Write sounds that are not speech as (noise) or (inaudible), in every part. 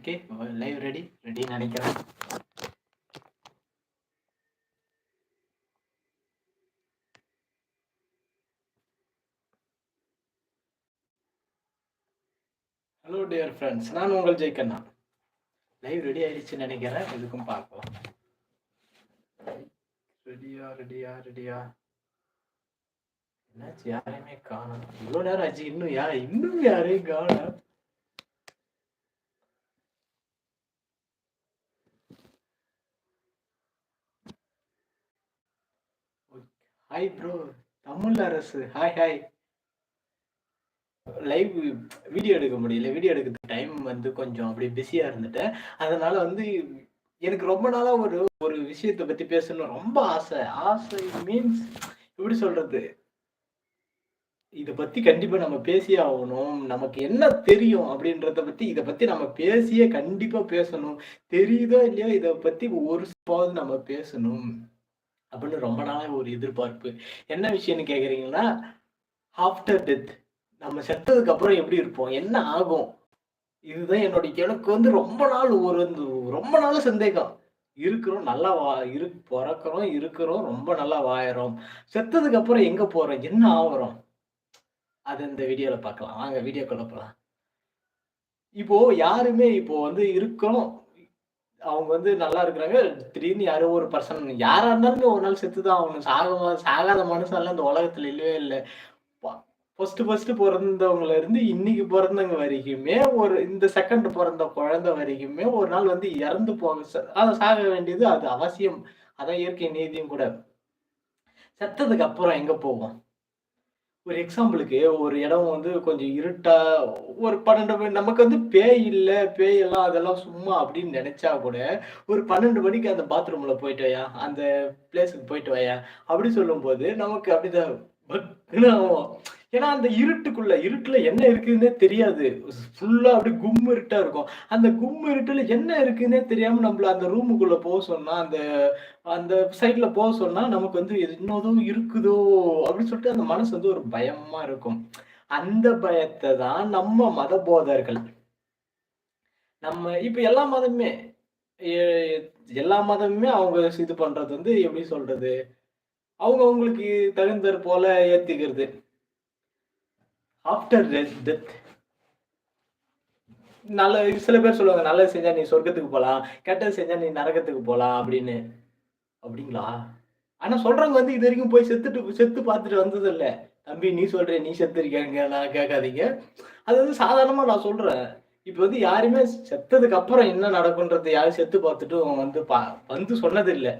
Okay live ready ready நினைக்கிறேன். Hello dear friends நான் உங்கள் ஜெய்கண்ணா லைவ் ரெடி ஆயிடுச்சுன்னு நினைக்கிறேன் இதுக்கும் பார்ப்போம். ரெடியா ரெடியா ரெடியா என்னாச்சு யாரையுமே காணும். இவ்வளோ நேரம் ஆச்சு இன்னும் யார் இன்னும் யாரையும் காணும். ஹாய் ப்ரோ தமிழ் அரசு. ஹாய் ஹாய் லைவ் வீடியோ எடுக்க முடியல. வீடியோ எடுக்கிறதுக்கு டைம் வந்து கொஞ்சம் அப்படி பிஸியாக இருந்துட்டேன். அதனால வந்து எனக்கு ரொம்ப நாளாக ஒரு ஒரு விஷயத்தை பற்றி பேசணும். ரொம்ப ஆசை. ஆசை மீன்ஸ் எப்படி சொல்கிறது இதை பற்றி கண்டிப்பாக நம்ம பேசியே ஆகணும். நமக்கு என்ன தெரியும் அப்படின்றத பற்றி இதை பற்றி நம்ம பேசியே கண்டிப்பாக பேசணும். தெரியுதோ இல்லையோ இதை பற்றி ஒரு ஸ்பாவது நம்ம பேசணும். அப்படின்னு ரொம்ப நாளாக ஒரு எதிர்பார்ப்பு. என்ன விஷயம்னு கேட்குறீங்கன்னா ஆஃப்டர் டெத் நம்ம செத்ததுக்கு அப்புறம் எப்படி இருப்போம்? என்ன ஆகும்? இதுதான் என்னுடைய எனக்கு வந்து ரொம்ப நாள் ஒரு வந்து ரொம்ப நாள் சந்தேகம். இருக்கிறோம் நல்லா வா இரு பிறக்கிறோம் இருக்கிறோம் ரொம்ப நல்லா வாயிறோம் செத்ததுக்கு அப்புறம் எங்க போறோம்? என்ன ஆகுறோம்? அது இந்த வீடியோல பார்க்கலாம். வாங்க வீடியோக்குள்ள போகலாம் இப்போ யாருமே இப்போ வந்து இருக்கிறோம். அவங்க வந்து நல்லா இருக்கிறாங்க. திடீர்னு யாரோ ஒரு பர்சன் யாரா இருந்தாலுமே ஒரு நாள் செத்துதான் ஆகணும். சாகமா சாகாத மனுஷன்லாம் இந்த உலகத்துல இல்லவே இல்லை. ஃபர்ஸ்ட் ஃபர்ஸ்ட் பிறந்தவங்கள இருந்து இன்னைக்கு பிறந்தவங்க வரைக்குமே ஒரு இந்த செகண்ட் பிறந்த குழந்தை வரைக்குமே ஒரு நாள் வந்து இறந்து போக ச- அதை சாக வேண்டியது அது அவசியம். அதான் இயற்கை நீதியும் கூட. செத்ததுக்கு அப்புறம் எங்க போவோம்? ஒரு எக்ஸாம்பிளுக்கு ஒரு இடம் வந்து கொஞ்சம் இருட்டா ஒரு பன்னெண்டு மணி நமக்கு வந்து பேய் இல்லை பேய் எல்லாம் அதெல்லாம் சும்மா அப்படின்னு நினைச்சா கூட ஒரு பன்னெண்டு மணிக்கு அந்த பாத்ரூம்ல போயிட்டு வாயா அந்த பிளேஸுக்கு போயிட்டு வாயா அப்படி சொல்லும்போது நமக்கு அப்படிதான் ஆகும். ஏன்னா அந்த இருட்டுக்குள்ள இருட்டுல என்ன இருக்குதுன்னே தெரியாது. ஃபுல்லா அப்படி கும் இருட்டா இருக்கும். அந்த கும் இருட்டுல என்ன இருக்குன்னே தெரியாம நம்மள அந்த ரூமுக்குள்ள போக சொன்னா அந்த அந்த சைட்ல போக சொன்னா நமக்கு வந்து இன்னதும் இருக்குதோ அப்படின்னு சொல்லிட்டு அந்த மனசு வந்து ஒரு பயமா இருக்கும். அந்த பயத்தை தான் நம்ம மத போதர்கள் நம்ம இப்ப எல்லா மதமுமே எல்லா மதமுமே அவங்க இது பண்றது வந்து எப்படி சொல்றது? அவங்க அவங்களுக்கு தகுந்தது போல ஏத்திக்கிறது. ஆஃப்டர் டெத் நல்ல சில பேர் சொல்லுவாங்க நல்லது செஞ்சா நீ சொர்க்கத்துக்கு போகலாம் கெட்டது செஞ்சா நீ நரகத்துக்கு போகலாம் அப்படின்னு. அப்படிங்களா? ஆனா சொல்றவங்க வந்து இது வரைக்கும் போய் செத்துட்டு செத்து பார்த்துட்டு வந்தது இல்ல தம்பி நீ சொல்ற நீ செத்துருக்கேங்க நான் கேட்காதீங்க. அது வந்து சாதாரணமா நான் சொல்றேன். இப்ப வந்து யாருமே செத்ததுக்கு அப்புறம் என்ன நடக்குன்றது யாரும் செத்து பார்த்துட்டு வந்து பா வந்து சொன்னது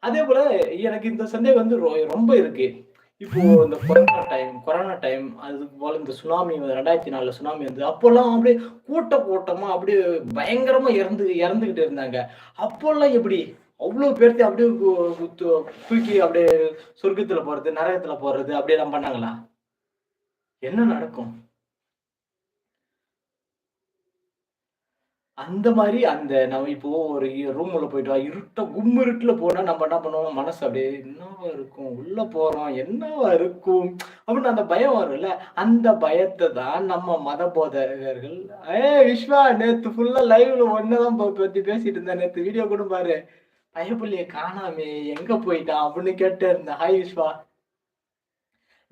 அதே போல எனக்கு இந்த சந்தேகம் வந்து ரொ- ரொம்ப இருக்கு. இப்போ இந்த கொரோனா டைம் கொரோனா டைம் அது போல இந்த சுனாமி ரெண்டாயிரத்தி நாலுல சுனாமி வந்து அப்போல்லாம் அப்படியே கூட்ட கூட்டமா அப்படியே பயங்கரமா இறந்து இறந்துகிட்டு இருந்தாங்க. அப்போல்லாம் எப்படி? அவ்வளவு பேர்த்து அப்படியே தூக்கி அப்படியே சொர்க்கத்துல போறது நரகத்துல போறது அப்படியெல்லாம் பண்ணாங்களா? என்ன நடக்கும்? அந்த மாதிரி அந்த நம்ம இப்போ ஒரு ரூம்ல போயிட்டு வா இருட்ட கும் இருட்டுல போனா நம்ம என்ன பண்ணுவோம்? மனசு அப்படியே என்னவா இருக்கும்? உள்ள போறோம் என்னவா இருக்கும்? அப்படின்னு அந்த பயம் வரும்ல. அந்த பயத்தை தான் நம்ம மத போதகர்கள் ஏ விஸ்வா நேத்து ஃபுல்லா லைவ்ல ஒன்னதான் பத்தி பேசிட்டு இருந்தேன். நேத்து வீடியோ கூட பாரு. பயப்புள்ளிய காணாமே எங்க போயிட்டான் அப்படின்னு கேட்டு இருந்தேன். ஹாய் விஸ்வா.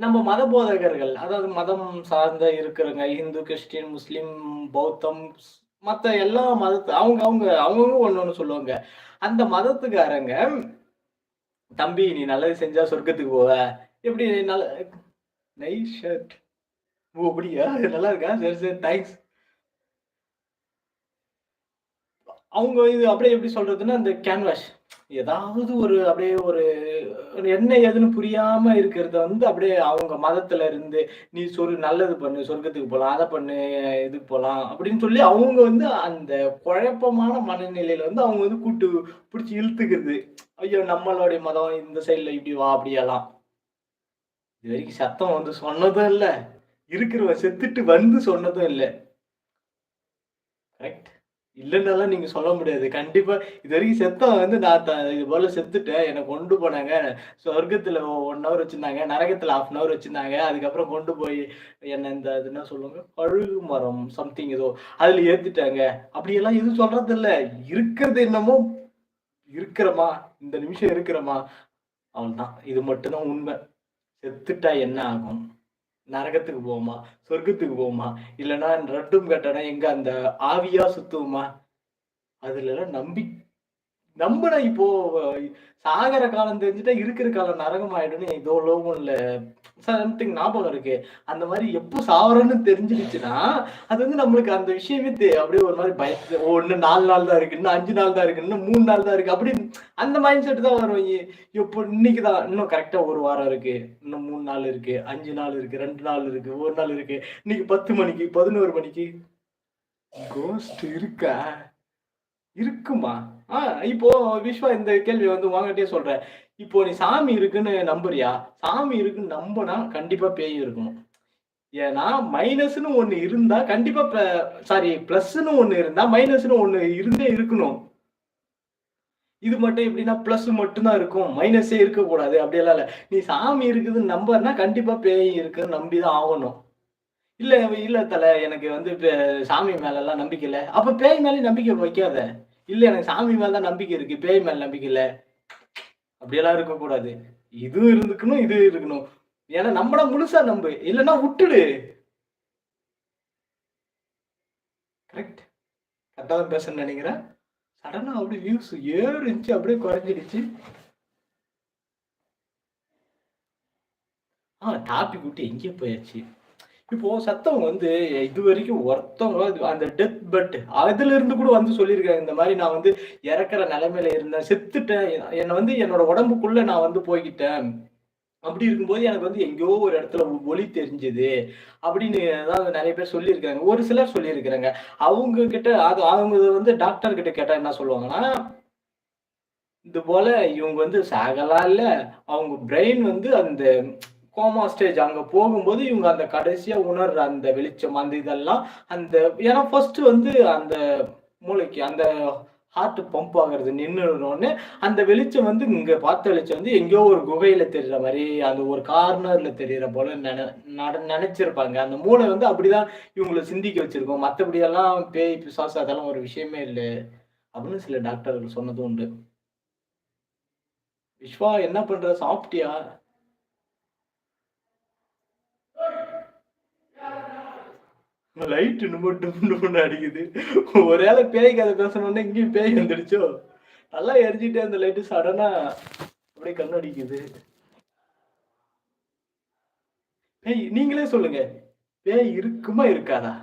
நம்ம மத போதகர்கள் அதாவது மதம் சார்ந்த இருக்கிறவங்க இந்து கிறிஸ்டின் முஸ்லிம் பௌத்தம் மற்ற எல்லா மதத்து அவங்க அவங்க அவங்கவுங்க ஒன்று ஒன்று சொல்லுவாங்க. அந்த மதத்துக்காரங்க தம்பி நீ நல்லது செஞ்சா சொர்க்கத்துக்கு போவ. எப்படி நல்ல நைஸ் ஷர்ட் ஓ அப்படியா? நல்லா இருக்கா? சரி சரி தேங்க்ஸ் அவங்க இது அப்படியே எப்படி சொல்றதுன்னா அந்த கேன்வாஷ் ஏதாவது ஒரு அப்படியே ஒரு ஒரு என்ன ஏதுன்னு புரியாம இருக்கிறத வந்து அப்படியே அவங்க மதத்துல இருந்து நீ சொல் நல்லது பண்ணு சொர்க்கத்துக்கு போலாம் அதை பண்ணு இதுக்கு போலாம் அப்படின்னு சொல்லி அவங்க வந்து அந்த குழப்பமான மனநிலையில வந்து அவங்க வந்து கூட்டு பிடிச்சி இழுத்துக்கிறது. ஐயோ நம்மளுடைய மதம் இந்த சைட்ல இப்படி வா அப்படியெல்லாம். இது வரைக்கும் சத்தம் வந்து சொன்னதும் இல்லை இருக்கிறவன் செத்துட்டு வந்து சொன்னதும் இல்லை. கரெக்ட் இல்லைன்னாலாம் நீங்க சொல்ல முடியாது. கண்டிப்பா இது வரைக்கும் செத்தவன் வந்து நான் த- இது போல செத்துட்டேன். என்னை கொண்டு போனாங்க. சொர்க்கத்துல ஒன் ஹவர் வச்சிருந்தாங்க. நரகத்துல ஹாஃப் அன் ஹவர் வச்சிருந்தாங்க. அதுக்கப்புறம் கொண்டு போய் என்ன இந்த அது என்ன சொல்லுவாங்க? மரம் சம்திங் ஏதோ. அதுல ஏத்திட்டாங்க. அப்படியெல்லாம் எதுவும் சொல்றது இல்ல இருக்கிறது என்னமோ இருக்கிறமா? இந்த நிமிஷம் இருக்கிறமா? அவன்தான் இது மட்டும்தான் உண்மை. செத்துட்டா என்ன ஆகும்? நரகத்துக்கு போவோமா? சொர்க்கத்துக்கு போவோமா? இல்லைன்னா ரெட்டும் கட்டணா எங்க? அந்த ஆவியா சுத்துவோமா? அதுல எல்லாம் நம்பி நம்பின இப்போ சாகர காலம் தெரிஞ்சுட்டா இருக்கிற காலம் நரகம் ஆயிடும்னு ஏதோ லோகம் இல்ல சம்திங் ஞாபகம் இருக்கு. அந்த மாதிரி எப்போ சாவரன்னு தெரிஞ்சிருச்சுன்னா அது வந்து நம்மளுக்கு அந்த விஷயமே தெ- அப்படியே ஒரு மாதிரி பயத்து ஓ இன்னும் நாலு நாள் தான் இருக்கு இன்னும் அஞ்சு நாள் தான் இருக்கு இன்னும் மூணு நாள் தான் இருக்கு அப்படி அந்த மைண்ட் செட் தான் வரும். இப்போ இன்னைக்கு தான் இன்னும் கரெக்டா ஒரு வாரம் இருக்கு இன்னும் மூணு நாள் இருக்கு அஞ்சு நாள் இருக்கு ரெண்டு நாள் இருக்கு ஒரு நாள் இருக்கு இன்னைக்கு பத்து மணிக்கு பதினோரு மணிக்கு. கோஸ்ட் இருக்கா? இருக்குமா? ஆ இப்போ விஸ்வா இந்த கேள்வி வந்து வாங்கிட்டே சொல்றேன் இப்போ நீ சாமி இருக்குன்னு நம்புறியா? சாமி இருக்குன்னு நம்பினா கண்டிப்பா பேய் இருக்கணும் ஏன்னா மைனஸ்னு ஒண்ணு இருந்தா கண்டிப்பா சாரி பிளஸ்னு ஒண்ணு இருந்தா மைனஸ்னு ஒண்ணு இருந்தே இருக்கணும். இது மட்டும் எப்படின்னா பிளஸ் மட்டும்தான் இருக்கும். மைனஸே இருக்கக்கூடாது அப்படியெல்லாம் இல்ல. நீ சாமி இருக்குதுன்னு நம்பர்னா கண்டிப்பா பேய் இருக்குன்னு நம்பிதான் ஆகணும். இல்ல இல்ல தலை எனக்கு வந்து சாமி மேல எல்லாம் நம்பிக்கை இல்ல. அப்ப பேய் மேலே நம்பிக்கை வைக்காத. இல்ல எனக்கு சாமி மேல தான் நம்பிக்கை இருக்கு. பேய் மேல நம்பிக்கை இல்ல. அப்படியெல்லாம் இருக்கக்கூடாது. இதுவும் இருந்துக்கணும் இது இருக்கணும். ஏன்னா நம்மள முழுசா நம்பு. இல்லைன்னா விட்டுடு. கரெக்ட் கரெக்டாக தான் பேசணும்னு நினைக்கிறேன். சடனா அப்படியே வியூஸ் ஏறிச்சு அப்படியே குறைஞ்சிடுச்சு. ஆ டாபிக் விட்டு எங்கேயோ போயாச்சு. இப்போ சத்தவங்க வந்து இது வரைக்கும் ஒருத்தவங்க அந்த டெத் பெட் அதுல இருந்து கூட வந்து சொல்லியிருக்காங்க இந்த மாதிரி நான் வந்து இறக்குற நிலைமையில இருந்தேன் செத்துட்டேன் என்னை வந்து என்னோட உடம்புக்குள்ள நான் வந்து போய்கிட்டேன் அப்படி இருக்கும்போது எனக்கு வந்து எங்கேயோ ஒரு இடத்துல ஒளி தெரிஞ்சது அப்படின்னு தான் நிறைய பேர் சொல்லியிருக்காங்க ஒரு சிலர் சொல்லியிருக்கிறாங்க. அவங்க கிட்ட அது அவங்க வந்து டாக்டர் கிட்ட கேட்டா என்ன சொல்லுவாங்கன்னா இது போல இவங்க வந்து சாகலாம் இல்லை. அவங்க பிரெயின் வந்து அந்த கோமா ஸ்டேஜ் அங்க போகும்போது இவங்க அந்த கடைசியா உணர்ற அந்த வெளிச்சம் அந்த இதெல்லாம் அந்த ஏன்னா ஃபர்ஸ்ட் வந்து அந்த மூளைக்கு அந்த ஹார்ட் பம்ப் ஆகுறது நின்றுடனே அந்த வெளிச்சம் வந்து இங்க பார்த்த வெளிச்சம் வந்து எங்கேயோ ஒரு குகையில தெரியுற மாதிரி அந்த ஒரு கார்னர்ல தெரியுற போல நினை நட- நினைச்சிருப்பாங்க. அந்த மூளை வந்து அப்படிதான் இவங்களை சிந்திக்க வச்சிருக்கோம். மற்றபடி எல்லாம் பேய் பிசாசு அதெல்லாம் ஒரு விஷயமே இல்லை அப்படின்னு சில டாக்டர்கள் சொன்னதும் உண்டு. விஸ்வா என்ன பண்ற? சாப்பிட்டியா? லைட் இன்னும் டும்னு (laughs) அடிக்குது. ஒரேல பேய் கதை பேசணும்னா இங்கேயும் பேய் வந்துடுச்சோ? நல்லா எரிஞ்சிட்டே அந்த லைட்டு சடனா அப்படியே கண்ணு அடிக்குது. பேய் நீங்களே சொல்லுங்க. பேய் இருக்குமா இருக்காதா?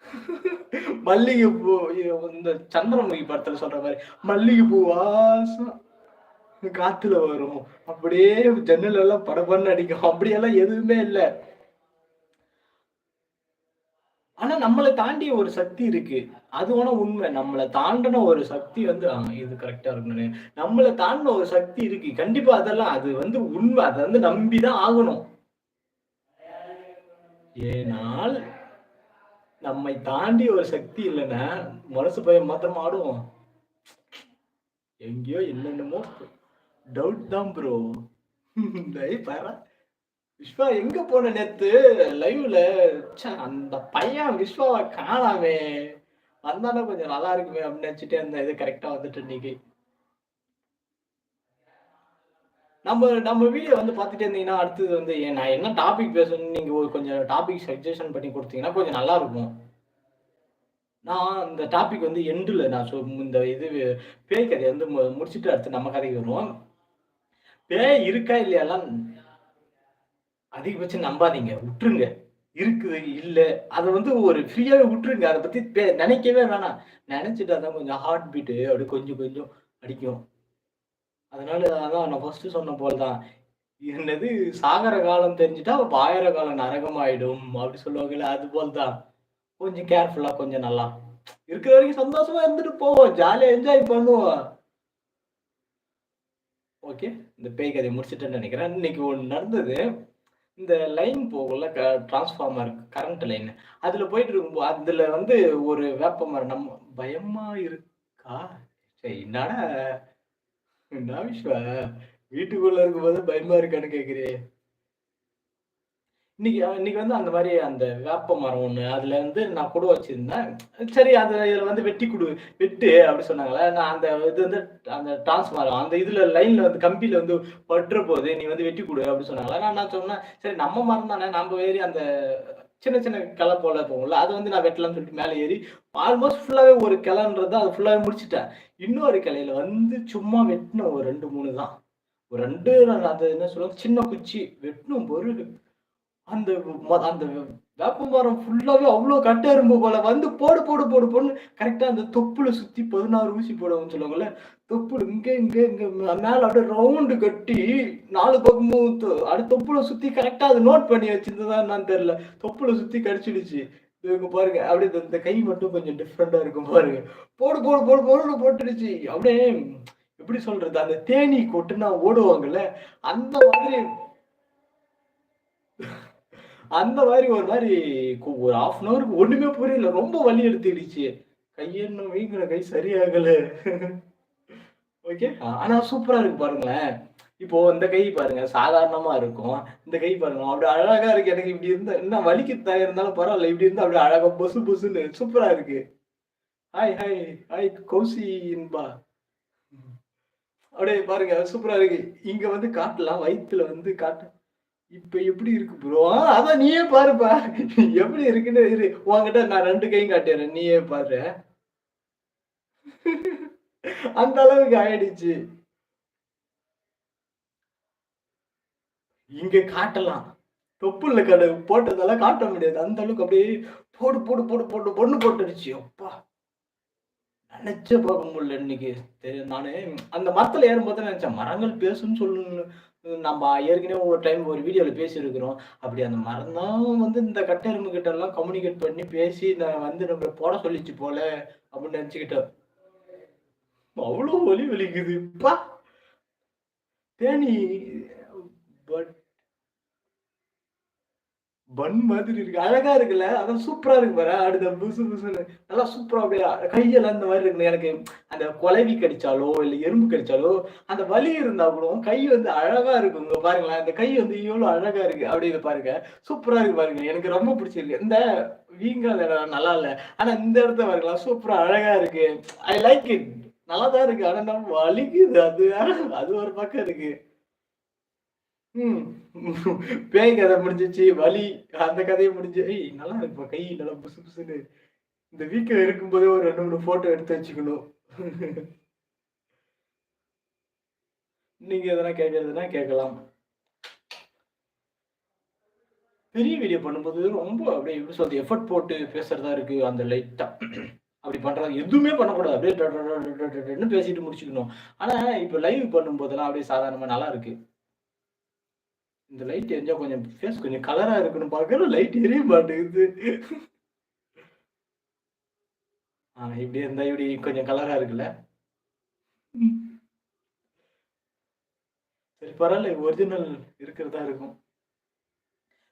(laughs) மல்லிகை பூ இந்த சந்திரமுகி படத்துல சொல்ற மாதிரி மல்லிகை பூ வாசம் காத்துல வரும். அப்படியே ஜன்னல் எல்லாம் படபடன்னு அடிக்கும். அப்படியெல்லாம் எதுவுமே இல்லை. ஆனா நம்மளை தாண்டி ஒரு சக்தி இருக்கு. அது வேணா உண்மை. நம்மளை தாண்டின ஒரு சக்தி வந்து இது கரெக்டா இருக்கணும் நம்மளை தாண்டின ஒரு சக்தி இருக்கு. கண்டிப்பா அதெல்லாம் அது வந்து உண்மை. அதை வந்து நம்பிதான் ஆகணும். ஏனால் நம்மை தாண்டி ஒரு சக்தி இல்லைன்னா மனசு பயம் மாத்திரம் ஆடுவோம். எங்கேயோ என்னென்னமோ டவுட் தான் ப்ரோ (laughs) பாரா விஸ்வா எங்க போன நேத்து? லைவ்ல அந்த பையன் விஸ்வாவை காணாமே. வந்தானா கொஞ்சம் நல்லா இருக்குமே அப்படின்னு நினைச்சிட்டு அந்த இது கரெக்டா வந்துட்டு இன்னைக்கு. நம்ம நம்ம வீடியோ வந்து பார்த்துட்டே இருந்தீங்கன்னா அடுத்தது வந்து ஏன் நான் என்ன டாபிக் பேசணும்னு நீங்க ஒரு கொஞ்சம் டாபிக் சஜஷன் பண்ணி கொடுத்தீங்கன்னா கொஞ்சம் நல்லா இருக்கும். நான் இந்த டாபிக் வந்து எண்டில் நான் சொ இந்த இது பேய் கதையை வந்து மு- அடுத்து நம்ம கதைக்கு வருவோம். பேய் இருக்கா இல்லையாலாம் அதிகபட்சம் நம்பாதீங்க விட்டுருங்க இருக்குது இல்லை அதை வந்து ஒரு ஃப்ரீயாகவே விட்டுருங்க அதை பற்றி பே- நினைக்கவே வேணாம். நினைச்சிட்டு அதான் கொஞ்சம் ஹார்ட் பீட்டு அப்படி கொஞ்சம் கொஞ்சம் அடிக்கும். அதனால அதான் நான் ஃபர்ஸ்ட் சொன்ன போல் தான். என்னது சாகர காலம் தெரிஞ்சுட்டா பாயிர காலம் நரகமாயிடும் அப்படி சொல்லுவாங்கல்ல அது போல் தான். கொஞ்சம் கேர்ஃபுல்லாக கொஞ்சம் நல்லா. இருக்கிற வரைக்கும் சந்தோஷமா இருந்துட்டு போவோம். ஜாலியாக என்ஜாய் பண்ணுவோம். ஓகே இந்த பேய் கதையை முடிச்சுட்டேன்னு நினைக்கிறேன். இன்னைக்கு ஒன்று நடந்தது. இந்த லைன் போகும்ல க டிரான்ஸ்ஃபார்மர் கரண்ட் லைன் அதில் போயிட்டு இருக்கும்போது அதில் வந்து ஒரு வேப்பமரம் நம்ம பயமா இருக்கா? சரி என்னடா? என்ன விஷயம் வீட்டுக்குள்ள இருக்கும்போது பயமா இருக்கான்னு கேட்குறேன் இன்னைக்கு இன்னைக்கு வந்து அந்த மாதிரி அந்த வேப்ப மரம் ஒன்று அதுல வந்து நான் கூட வச்சிருந்தேன். சரி அது இதுல வந்து வெட்டி கொடு வெட்டு அப்படி சொன்னாங்களே நான் அந்த இது வந்து அந்த டிரான்ஸ்ஃபார்மர் அந்த இதுல லைன்ல வந்து கம்பியில வந்து பட்டுற போது நீ வந்து வெட்டி கொடு அப்படின்னு சொன்னாங்களா நான் நான் சொன்னேன் சரி நம்ம மரம் தானே நம்ம ஏறி அந்த சின்ன சின்ன கிளை போல போகும்ல அது வந்து நான் வெட்டலாம்னு சொல்லிட்டு மேலே ஏறி ஆல்மோஸ்ட் ஃபுல்லாவே ஒரு கிளைன்றது அது ஃபுல்லாகவே முடிச்சிட்டேன். இன்னொரு கிளையில வந்து சும்மா வெட்டின ஒரு ரெண்டு மூணு தான். ஒரு ரெண்டு அது என்ன சொல்லுவாங்க சின்ன குச்சி வெட்டணும் பொருள். அந்த ம- அந்த வேப்ப மரம் ஃபுல்லாவே அவ்வளோ கட்டா இருக்கும் போல வந்து போடு போடு போடு போடுன்னு கரெக்டா அந்த தொப்புல சுத்தி பதினாறு ஊசி போடுவோம்னு சொல்லுவாங்கல்ல தொப்புல இங்கே இங்கே இங்கே மேலே மேல அப்படியே ரவுண்டு கட்டி நாலு பக்கமும் அடுத்த தொப்புல சுத்தி கரெக்டா அது நோட் பண்ணி வச்சிருந்ததா என்னன்னு தெரியல. தொப்புல சுத்தி கடிச்சிடுச்சு. இவங்க பாருங்க அப்படியே இந்த- இந்த கை மட்டும் கொஞ்சம் டிஃப்ரெண்டா இருக்கும் பாருங்க. போடு போடு போடு போடுன்னு போட்டுடுச்சு. அப்படியே எப்படி சொல்றது அந்த தேனி கொட்டுனா ஓடுவாங்கல்ல அந்த மாதிரி அந்த மாதிரி ஒரு மாதிரி ஒரு ஆஃப் அன் அவருக்கு ஒண்ணுமே புரியல. ரொம்ப வலி எடுத்துக்கிடுச்சு. கையென்னும் வீங்கின கை சரியாகல. ஓகே ஆனா சூப்பரா இருக்கு பாருங்களேன். இப்போ இந்த கை பாருங்க சாதாரணமா இருக்கும். இந்த கை பாருங்க அப்படி அழகா இருக்கு. எனக்கு இப்படி இருந்தா என்ன வலிக்கு தான் இருந்தாலும் பரவாயில்ல. இப்படி இருந்தா அப்படியே அழகா பொசு பொசுன்னு சூப்பரா இருக்கு. Hi hi hi Kousi Inba. அப்படியே பாருங்க சூப்பரா இருக்கு. இங்க வந்து காட்டலாம். வயிற்றுல வந்து காட்டு இப்ப எப்படி இருக்கு ப்ரோ அதான் நீயே பாருப்பா. எப்படி இருக்குன்னு இரு. உன்கிட்ட நான் ரெண்டு கையும் காட்டிடுறேன் நீயே பாரு. அந்த அளவுக்கு ஆயிடுச்சு. இங்க காட்டலாம். தொப்புள்ள கடை போட்டதெல்லாம் காட்ட முடியாது. அந்த அளவுக்கு அப்படியே போடு போடு போடு போடு பொண்ணு போட்டுடுச்சு. அப்பா. நினைச்சே பார்க்க முடியல இன்னைக்கு. தெரியும் நானு அந்த மரத்துல ஏறும்போது நினைச்சேன். மரங்கள் பேசுன்னு சொல்லணும் நம்ம ஏற்கனவே ஒரு டைம் ஒரு வீடியோவில் பேசியிருக்கிறோம். அப்படி அந்த மரம் வந்து இந்த கட்டெரும்பு கிட்ட எல்லாம் கம்யூனிகேட் பண்ணி பேசி இந்த வந்து நம்ம போட சொல்லிச்சு போல அப்படின்னு நினச்சிக்கிட்டோம் அவ்வளோ வலி வலிக்குதுப்பா தேனி பட் பன் மாதிரி இருக்கு. அழகா இருக்குல்ல? அதான் சூப்பரா இருக்கு பாரு. அடுத்த புசு புசுன்னு. நல்லா சூப்பரா அப்படியே கையெல்லாம் இந்த மாதிரி இருக்கு எனக்கு அந்த குலவி கடிச்சாலோ இல்ல எறும்பு கடிச்சாலோ அந்த வலி இருந்தா கூட கை வந்து அழகா இருக்குங்க பாருங்களேன். அந்த கை வந்து இவ்வளவு அழகா இருக்கு. அப்படின்னு பாருங்க. சூப்பரா இருக்கு பாருங்க. எனக்கு ரொம்ப பிடிச்சிருக்கு. இந்த வீங்காத இடம் நல்லா இல்ல. ஆனா இந்த இடத்த பாருங்களா சூப்பரா அழகா இருக்கு. ஐ லைக் இட் நல்லா தான் இருக்கு. ஆனா நம்ம வலிக்குது. அது அது ஒரு பக்கம் இருக்கு. ம். பேய் கதை முடிஞ்சிச்சு வலி அந்த கதையை முடிஞ்சு ஏய் நல்லா இருக்குப்பா கை நல்லா புசு புசுன்னு. இந்த வீக்கில் இருக்கும்போதே ஒரு ரெண்டு மூணு போட்டோ எடுத்து வச்சுக்கணும். நீங்க எதனா கேட்கறதுனா கேட்கலாம். பெரிய வீடியோ பண்ணும்போது ரொம்ப அப்படியே எப்படி சொல்றது எஃபர்ட் போட்டு பேசுறதா இருக்கு அந்த லைட்டா அப்படி பண்றது எதுவுமே பண்ணக்கூடாது. அப்படியே பேசிட்டு முடிச்சுக்கணும். ஆனா இப்போ லைவ் பண்ணும்போதெல்லாம் அப்படியே சாதாரணமா நல்லா இருக்கு. இந்த லைட் எரிஞ்சா கொஞ்சம் ஃபேஸ் கொஞ்சம் கலரா இருக்குன்னு பார்க்கற லைட் எரிய மாட்டேங்குது. ஆ இப்படி இருந்தா இப்படி கொஞ்சம் கலரா இருக்குல்ல? சரி பரவாயில்ல ஒரிஜினல் இருக்கிறதா இருக்கும்.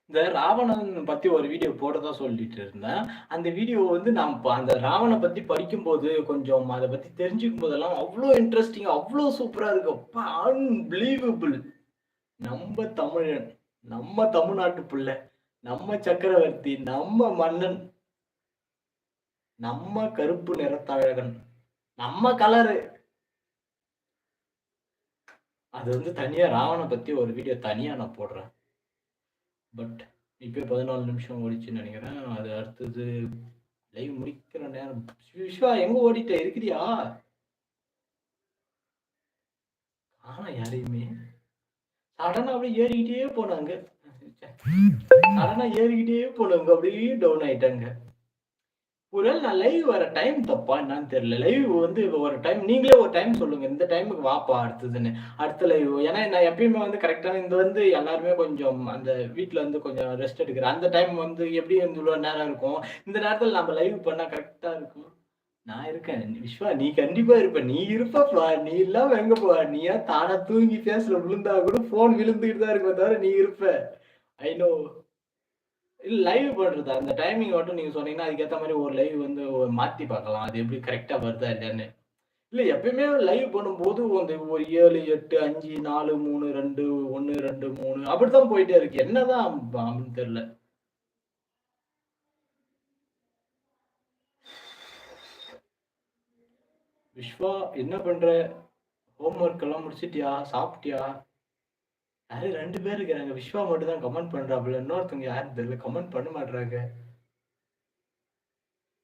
இந்த ராவணன் பத்தி ஒரு வீடியோ போட்டதா சொல்லிட்டு இருந்தேன். அந்த வீடியோ வந்து நான் ப- அந்த ராவணை பத்தி படிக்கும்போது கொஞ்சம் அதை பத்தி தெரிஞ்சுக்கும் போதெல்லாம் அவ்வளோ இன்ட்ரெஸ்டிங் அவ்வளோ சூப்பரா இருக்கு. அன்பிலீவபிள் நம்ம தமிழன் நம்ம தமிழ்நாட்டு பிள்ளை நம்ம சக்கரவர்த்தி நம்ம மன்னன் நம்ம கருப்பு நிறத்தழகன் நம்ம கலரு. அது வந்து தனியா ராவணை பத்தி ஒரு வீடியோ தனியா நான் போடுறேன். பட் இப்போ பதினாலு நிமிஷம் ஓடிச்சுன்னு நினைக்கிறேன். அது அடுத்தது லைவ் முடிக்கிற நேரம். விஸ்வா எங்க ஓடிட்ட? இருக்கிறியா ஆனா யாரையுமே. சடனா அப்படியே ஏறிக்கிட்டே போனாங்க. சடனா ஏறிக்கிட்டே போனாங்க அப்படியே டவுன் ஆயிட்டாங்க. ஒருவேளை நான் லைவ் வர டைம் தப்பா என்னன்னு தெரியல. லைவ் வந்து ஒரு டைம் நீங்களே ஒரு டைம் சொல்லுங்க. இந்த டைமுக்கு வாப்பா அடுத்ததுன்னு. அடுத்த லைவ் ஏன்னா நான் எப்பயுமே வந்து கரெக்டான இந்த வந்து எல்லாருமே கொஞ்சம் அந்த வீட்டில் வந்து கொஞ்சம் ரெஸ்ட் எடுக்கிறேன் அந்த டைம் வந்து எப்படி வந்து இவ்வளவு நேரம் இருக்கும்? இந்த நேரத்துல நம்ம லைவ் பண்ணா கரெக்டா இருக்கும்? நான் இருக்கேன் விஸ்வா நீ கண்டிப்பா இருப்ப நீ இருப்பா நீ இல்லாம எங்க போவ நீயா தானா தூங்கி பேசல விழுந்தா கூட போன் விழுந்துகிட்டு தான் இருக்க தவிர நீ இருப்ப ஐ நோ இல்ல லைவ் பண்றதா அந்த டைமிங் மட்டும் நீங்க சொன்னீங்கன்னா அதுக்கேத்த மாதிரி ஒரு லைவ் வந்து மாத்தி பார்க்கலாம் அது எப்படி கரெக்டா வருதா இல்லையான்னு இல்ல எப்பயுமே லைவ் பண்ணும்போது அந்த ஒரு ஏழு எட்டு அஞ்சு நாலு மூணு ரெண்டு ஒன்னு ரெண்டு மூணு அப்படித்தான் போயிட்டே இருக்கு என்னதான் அப்படின்னு தெரியல விஸ்வா என்ன பண்ற? ஹோம்ஒர்க் எல்லாம் முடிச்சிட்டியா? சாப்பிட்டியா? யாரு ரெண்டு பேர் இருக்கிறாங்க. விஸ்வா மட்டும் தான் கமெண்ட் பண்றாப்புல. இன்னொருத்தவங்க யாரும் தெரியல. கமெண்ட் பண்ண மாட்டாங்க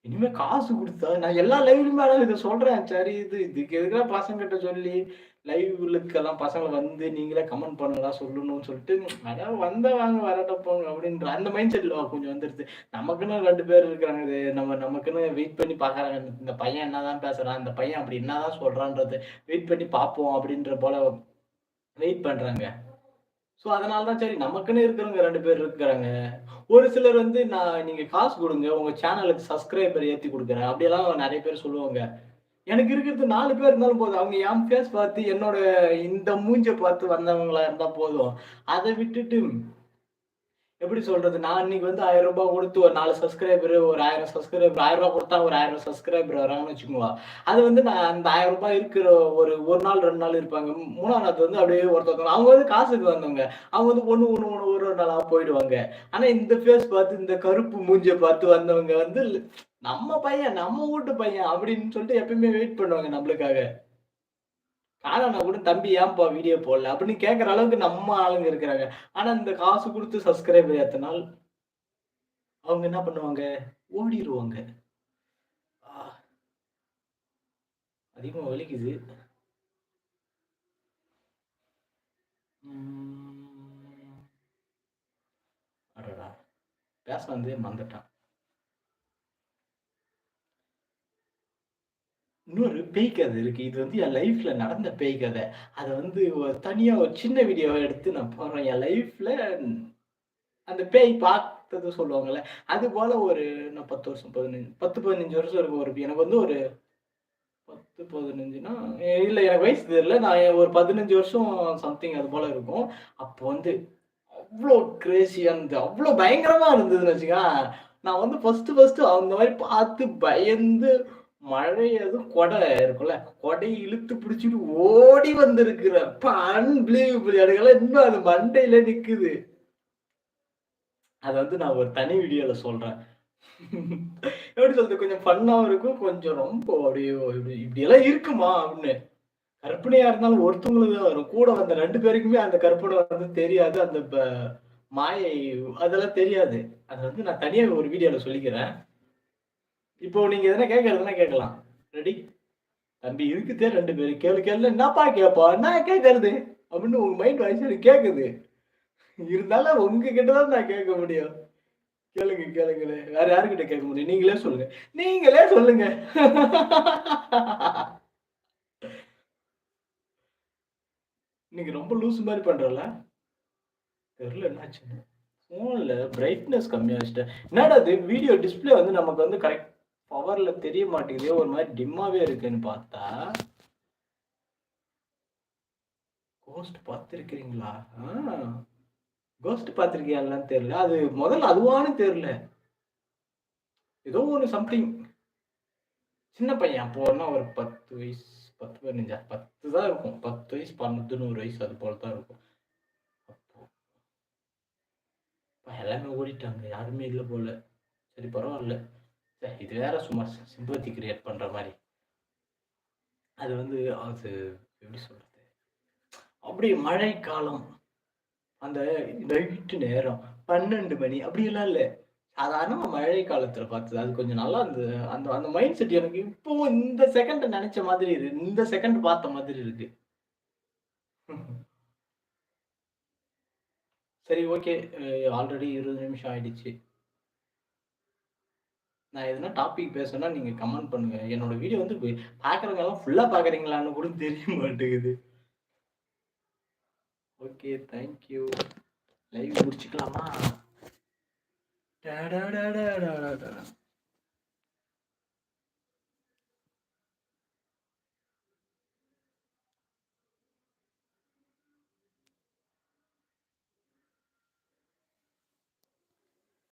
இனிமே காசு கொடுத்தா நான் எல்லா லைவ்லயுமே இதை சொல்றேன். சரி இது இதுக்கு எதுக்குலாம் பசங்கிட்ட சொல்லி? லைவ்லுக்கெல்லாம் பசங்களை வந்து நீங்களே கமெண்ட் பண்ணலாம் சொல்லணும்னு சொல்லிட்டு அதான் வந்த வாங்க வரட்ட போங்க அப்படின்ற அந்த மைண்ட் செட்ல கொஞ்சம் வந்துருச்சு. நமக்குன்னு ரெண்டு பேர் இருக்கிறாங்க இது நம்ம நமக்குன்னு வெயிட் பண்ணி பார்க்குறாங்க. இந்த பையன் என்னதான் பேசுறான் இந்த பையன் அப்படி என்னதான் சொல்றான்றது வெயிட் பண்ணி பார்ப்போம் அப்படின்ற போல வெயிட் பண்றாங்க. ஸோ அதனால தான் சரி நமக்குன்னு இருக்கிறவங்க ரெண்டு பேர் இருக்கிறாங்க. ஒரு சிலர் வந்து நான் நீங்கள் காசு கொடுங்க உங்கள் சேனலுக்கு சப்ஸ்கிரைபர் ஏற்றி கொடுக்குறேன். அப்படியெல்லாம் நிறைய பேர் சொல்லுவாங்க. எனக்கு இருக்கிறது நாலு பேர் இருந்தாலும் போதும். அவங்க என் ஃபேஸ் பார்த்து என்னோட இந்த மூஞ்ச பார்த்து வந்தவங்களா இருந்தா போதும். அதை விட்டுட்டு எப்படி சொல்றது? நான் இன்னைக்கு வந்து ஆயிரம் ரூபாய் கொடுத்து ஒரு நாலு சப்ஸ்கிரைபர் ஒரு ஆயிரம் சப்ஸ்கிரைபர் ஆயிரம் ரூபாய் கொடுத்தா ஒரு ஆயிரம் சப்ஸ்கிரைபர் வராங்கன்னு வச்சுக்கோங்க. அது வந்து நான் அந்த ஆயிரம் ரூபாய் இருக்கிற ஒரு ஒரு நாள் ரெண்டு நாள் இருப்பாங்க. மூணாவது வந்து அப்படியே ஒருத்தவங்க அவங்க வந்து காசுக்கு வந்தவங்க. அவங்க வந்து ஒன்று ஒன்று ஒன்று ஒரு நாளாக போயிடுவாங்க. ஆனா இந்த ஃபேஸ் பார்த்து இந்த கருப்பு மூஞ்சியை பார்த்து வந்தவங்க வந்து நம்ம பையன் நம்ம வீட்டு பையன் அப்படின்னு சொல்லிட்டு எப்பயுமே வெயிட் பண்ணுவாங்க நம்மளுக்காக. காரணம் கூட தம்பி ஏன்பா வீடியோ போடல? அப்படின்னு கேட்குற அளவுக்கு நம்ம ஆளுங்க இருக்கிறாங்க. ஆனா இந்த காசு கொடுத்து சப்ஸ்கிரைபர் ஏத்தனால் அவங்க என்ன பண்ணுவாங்க? ஓடிடுவாங்க அதிகமாக வலிக்குது. அடடா. பேச வந்து மறந்துட்டான் இன்னொரு பேய் கதை இருக்கு. இது வந்து என் லைஃப்ல நடந்த பேய் கதை அதை வந்து ஒரு தனியா ஒரு சின்ன வீடியோவை எடுத்து நான் போடுறேன். என் லைஃப்ல அந்த பேய் பார்த்தது சொல்லுவாங்கல்ல. அது போல ஒரு நான் பத்து வருஷம் பதினஞ்சு பத்து பதினஞ்சு வருஷம் இருக்கும் ஒரு எனக்கு வந்து ஒரு பத்து பதினஞ்சுனா இல்லை எனக்கு வயசு தெரியல. நான் ஒரு பதினஞ்சு வருஷம் சம்திங் அது போல இருக்கும். அப்போ வந்து அவ்வளோ கிரேசியாக இருந்தது. அவ்வளோ பயங்கரமாக இருந்ததுன்னு வச்சுக்கா நான் வந்து ஃபஸ்ட்டு ஃபஸ்ட்டு அந்த மாதிரி பார்த்து பயந்து மழை அது கொடை இருக்குல்ல கொடை இழுத்து பிடிச்சிட்டு ஓடி வந்திருக்கிறப்ப அன்பிலீவபிள் எனக்கெல்லாம் இன்னும் அது மண்டையில நிக்குது. அதை வந்து நான் ஒரு தனி வீடியோல சொல்றேன். எப்படி சொல்றது? கொஞ்சம் ஃபன்னாவும் இருக்கும் கொஞ்சம் ரொம்ப அப்படியே இப்படி எல்லாம் இருக்குமா அப்படின்னு. கற்பனையா இருந்தாலும் ஒருத்தவங்களுக்கு தான் வரும். கூட வந்த ரெண்டு பேருக்குமே அந்த கற்பனை வந்து தெரியாது. அந்த மாயை அதெல்லாம் தெரியாது. அது வந்து நான் தனியாக ஒரு வீடியோல சொல்லிக்கிறேன். இப்போ நீங்க எதனா கேட்கறதுனா கேட்கலாம். ரெடி தம்பி இருக்குதே ரெண்டு பேரும் கேளு கேளு. என்னப்பா கேட்பா என்ன கேட்கறது அப்படின்னு உங்க மைண்ட் வாய்ஸ் எனக்கு கேட்குது இருந்தாலும் உங்ககிட்ட தான் நான் கேட்க முடியும். கேளுங்க கேளுங்க வேற யாருக்கிட்ட கேட்க முடியும்? நீங்களே சொல்லுங்க. நீங்களே சொல்லுங்க. நீங்க ரொம்ப லூஸ் மாதிரி பண்றல தெரியல என்னாச்சுன்னு. ஃபோனில் பிரைட்னஸ் கம்மியாக வச்சுட்டேன் என்னடா அது வீடியோ டிஸ்பிளே வந்து நமக்கு வந்து கரெக்ட் பவர்ல தெரிய மாட்டேங்குது ஒரு மாதிரி டிம்மாவே இருக்குன்னு பார்த்தா கோஸ்ட் பார்த்துருக்கிறீங்களா? கோஸ்ட் பார்த்துருக்கியான்னு தெரியல. அது முதல்ல அதுவானு தெரியல. ஏதோ ஒன்று சம்திங் சின்ன பையன் அப்போனா ஒரு பத்து வயசு பத்து பதினஞ்சா பத்து தான் இருக்கும். பத்து வயசு பன்னெண்டு நூறு வயசு அது போல தான் இருக்கும். அப்போ எல்லாமே ஓடிட்டாங்க. யாருமே இல்லை போல. சரி பரவாயில்ல. இது வேற சும்மா சிம்பத்தி கிரியேட் பண்ணுற மாதிரி. அது வந்து அது எப்படி சொல்கிறது அப்படி மழைக்காலம் அந்த நைட்டு நேரம் பன்னெண்டு மணி அப்படியெல்லாம் இல்லை. சாதாரணமாக மழை காலத்தில் பார்த்தது அது கொஞ்சம் நல்லா அந்த அந்த அந்த மைண்ட் செட் எனக்கு இப்போ இந்த செகண்ட் நினைச்ச மாதிரி இருக்கு இந்த செகண்ட் பார்த்த மாதிரி இருக்கு. (laughs) சரி ஓகே ஆல்ரெடி இருபது நிமிஷம் ஆயிடுச்சு. நான் எதுனா டாபிக் பேசுனா நீங்க கமெண்ட் பண்ணுங்க. என்னோட வீடியோ வந்து பாக்குறவங்க எல்லாம் ஃபுல்லா பாக்குறீங்களான்னு கூட தெரிய மாட்டேங்குது. Okay thank you live முடிச்சுக்கலாமா?